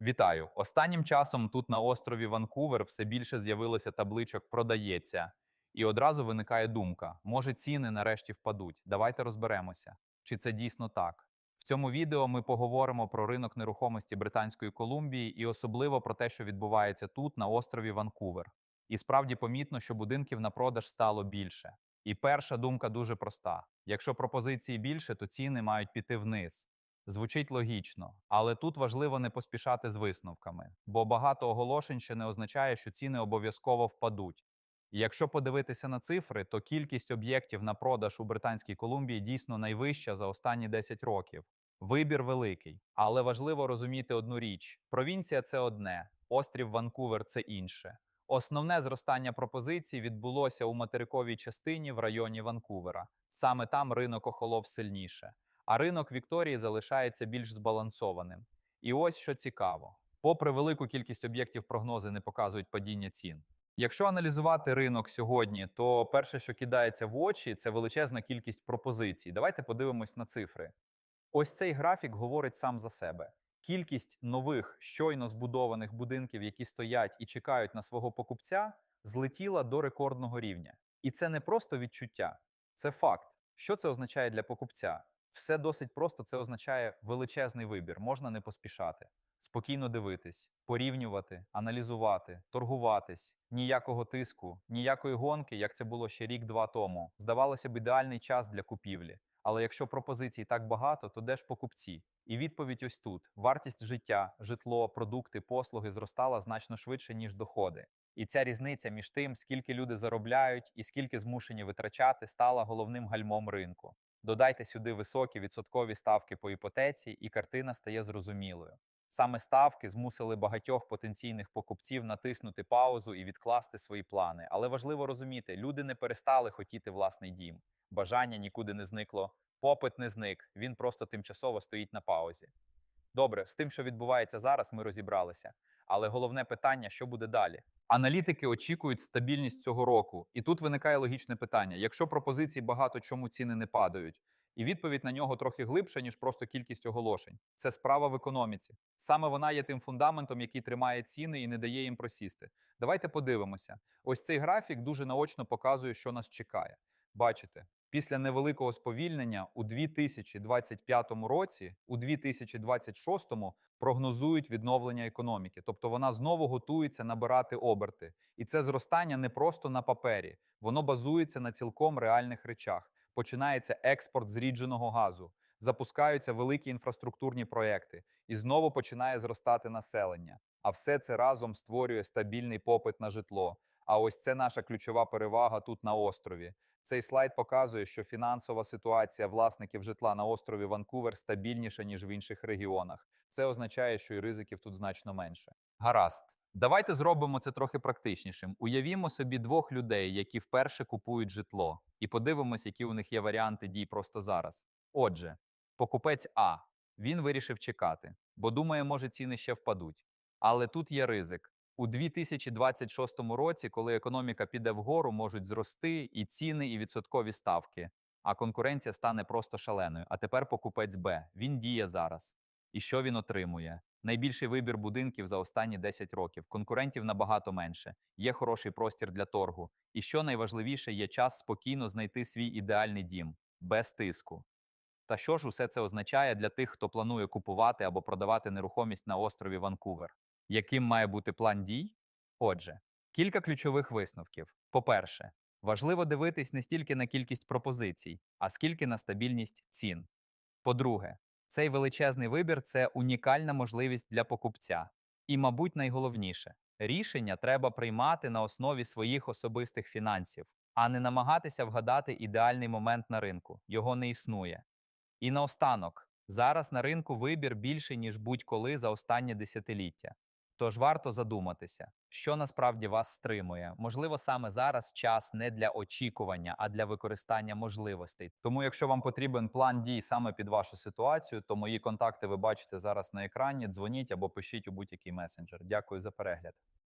Вітаю! Останнім часом тут на острові Ванкувер все більше з'явилося табличок продається. І одразу виникає думка: може ціни нарешті впадуть. Давайте розберемося, чи це дійсно так. В цьому відео ми поговоримо про ринок нерухомості Британської Колумбії і особливо про те, що відбувається тут, на острові Ванкувер. І справді помітно, що будинків на продаж стало більше. І перша думка дуже проста: якщо пропозиції більше, то ціни мають піти вниз. Звучить логічно, але тут важливо не поспішати з висновками, бо багато оголошень ще не означає, що ціни обов'язково впадуть. І якщо подивитися на цифри, то кількість об'єктів на продаж у Британській Колумбії дійсно найвища за останні 10 років. Вибір великий, але важливо розуміти одну річ: провінція це одне, острів Ванкувер це інше. Основне зростання пропозицій відбулося у материковій частині в районі Ванкувера. Саме там ринок охолов сильніше а ринок Вікторії залишається більш збалансованим. І ось що цікаво: попри велику кількість об'єктів, прогнози не показують падіння цін. Якщо аналізувати ринок сьогодні, то перше, що кидається в очі, це величезна кількість пропозицій. Давайте подивимось на цифри. Ось цей графік говорить сам за себе. Кількість нових щойно збудованих будинків, які стоять і чекають на свого покупця, злетіла до рекордного рівня. І це не просто відчуття, це факт. Що це означає для покупця? Все досить просто. Це означає величезний вибір. Можна не поспішати, спокійно дивитись, порівнювати, аналізувати, торгуватись, ніякого тиску, ніякої гонки, як це було ще рік-два тому. Здавалося б, ідеальний час для купівлі. Але якщо пропозицій так багато, то де ж покупці? І відповідь ось тут: вартість життя, житло, продукти, послуги зростала значно швидше, ніж доходи. І ця різниця між тим, скільки люди заробляють і скільки змушені витрачати, стала головним гальмом ринку. Додайте сюди високі відсоткові ставки по іпотеці, і картина стає зрозумілою. Саме ставки змусили багатьох потенційних покупців натиснути паузу і відкласти свої плани. Але важливо розуміти, люди не перестали хотіти власний дім. Бажання нікуди не зникло, попит не зник, він просто тимчасово стоїть на паузі. Добре, з тим, що відбувається зараз, ми розібралися. Але головне питання, що буде далі? Аналітики очікують стабільність цього року, і тут виникає логічне питання: якщо пропозицій багато, чому ціни не падають? І відповідь на нього трохи глибша, ніж просто кількість оголошень. Це справа в економіці. Саме вона є тим фундаментом, який тримає ціни і не дає їм просісти. Давайте подивимося. Ось цей графік дуже наочно показує, що нас чекає. Бачите, після невеликого сповільнення у 2025 році, у 2026 прогнозують відновлення економіки, тобто вона знову готується набирати оберти. І це зростання не просто на папері, воно базується на цілком реальних речах. Починається експорт зрідженого газу, запускаються великі інфраструктурні проекти, і знову починає зростати населення. А все це разом створює стабільний попит на житло. А ось це наша ключова перевага тут на острові. Цей слайд показує, що фінансова ситуація власників житла на острові Ванкувер стабільніша ніж в інших регіонах. Це означає, що і ризиків тут значно менше. Гаразд, давайте зробимо це трохи практичнішим. Уявімо собі двох людей, які вперше купують житло, і подивимось, які у них є варіанти дій просто зараз. Отже, покупець А він вирішив чекати, бо думає, може ціни ще впадуть. Але тут є ризик. У 2026 році, коли економіка піде вгору, можуть зрости і ціни, і відсоткові ставки, а конкуренція стане просто шаленою. А тепер покупець Б. Він діє зараз. І що він отримує? Найбільший вибір будинків за останні 10 років. Конкурентів набагато менше. Є хороший простір для торгу. І що найважливіше, є час спокійно знайти свій ідеальний дім без тиску. Та що ж усе це означає для тих, хто планує купувати або продавати нерухомість на острові Ванкувер? Яким має бути план дій? Отже, кілька ключових висновків. По-перше, важливо дивитись не стільки на кількість пропозицій, а скільки на стабільність цін. По-друге, цей величезний вибір це унікальна можливість для покупця. І, мабуть, найголовніше рішення треба приймати на основі своїх особистих фінансів, а не намагатися вгадати ідеальний момент на ринку. Його не існує. І наостанок, зараз на ринку вибір більший, ніж будь-коли за останнє десятиліття. Тож варто задуматися, що насправді вас стримує. Можливо, саме зараз час не для очікування, а для використання можливостей. Тому, якщо вам потрібен план дій саме під вашу ситуацію, то мої контакти ви бачите зараз на екрані. Дзвоніть або пишіть у будь-який месенджер. Дякую за перегляд.